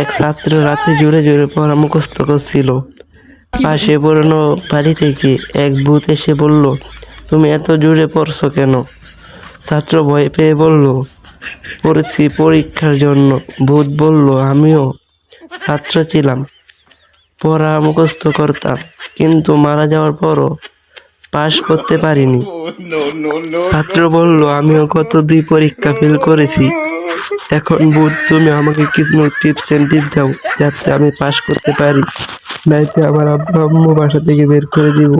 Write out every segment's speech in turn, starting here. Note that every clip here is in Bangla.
এক ছাত্র রাতে জোরে জোরে পড়া মুখস্থ করছিল। পাশে পুরনো বাড়ি থেকে এক ভূত এসে বলল তুমি এত জোরে পড়ছো কেন? ছাত্র ভয় পেয়ে বলল পড়েছি পরীক্ষার জন্য। ভূত বলল আমিও ছাত্র ছিলাম পড়া মুখস্থ করতাম কিন্তু মারা যাওয়ার পরও পাশ করতে পারিনি। ছাত্র বলল আমিও কত দুই পরীক্ষা ফেল করেছি। এখন বুধ, তুমি আমাকে কিছু টিপস এন্ড টিপ দাও যাতে আমি পাশ করতে পারি। নাইতে আমার আব্বু আম্মু বাসা থেকে বের করে দিব।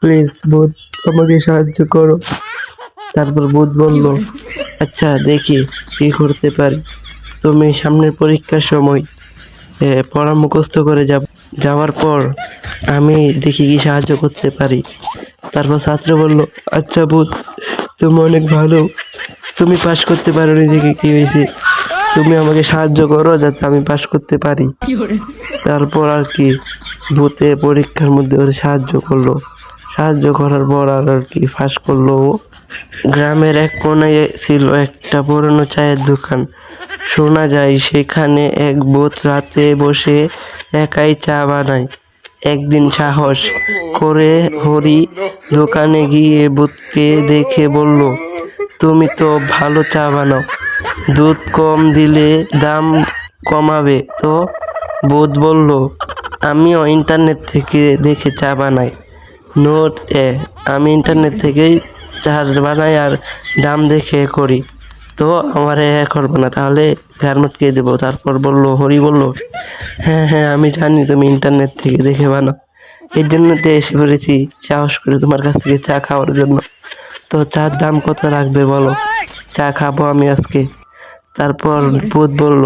প্লিজ বুধ, আমাকে সাহায্য করো। তারপর বুধ বলল আচ্ছা দেখি কি করতে পারি। তুমি সামনের পরীক্ষার সময় পড়া মুখস্থ করে যাওয়ার পর আমি দেখি কি সাহায্য করতে পারি। তারপর ছাত্র বলল আচ্ছা বুধ, তুমি অনেক ভালো তুমি পাশ করতে পারো নি দেখে কি হয়েছে? তুমি আমাকে সাহায্য করো যাতে আমি পাশ করতে পারি। তারপর আর কি, ভূতে পরীক্ষার মধ্যে ওর সাহায্য করল। সাহায্য করার পর আর আর কি ফাঁস করল ও। গ্রামের এক কোনায় ছিল একটা পুরনো চায়ের দোকান। শোনা যায় সেখানে এক ভূত রাতে বসে একাই চা বানায়। একদিন সাহস করে হরি দোকানে গিয়ে ভূতকে দেখে বলল তুমি তো ভালো চা বানাও। দুধ কম দিলে দাম কমাবে তো? বোধ বলল, আমিও ইন্টারনেট থেকে দেখে চা বানাই। নোট এ, আমি ইন্টারনেট থেকেই চা বানাই আর দাম দেখে করি। তো আমার এ করব না, তাহলে গার্মেন্টকে দেবো। তারপর বলল, হরি বলল হ্যাঁ হ্যাঁ আমি জানি তুমি ইন্টারনেট থেকে দেখে বানাও। এর জন্য তো এসে পড়েছি সাহস করে তোমার কাছ থেকে চা খাওয়ার জন্য। তো চার দাম কত রাখবে বলো চা খাব আমি আজকে তারপর ভূত বলল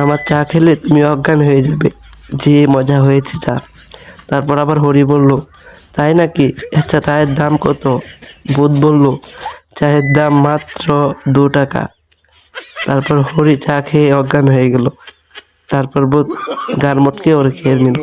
আমার চা খেলে তুমি অজ্ঞান হয়ে যাবে যে মজা হয়েছে চা তারপর আবার হরি বলল তাই নাকি আচ্ছা চায়ের দাম কত ভূত বলল চায়ের দাম মাত্র দু টাকা তারপর হরি চা খেয়ে অজ্ঞান হয়ে গেল তারপর ভূত গারমটকে ওর খেয়ে নিল.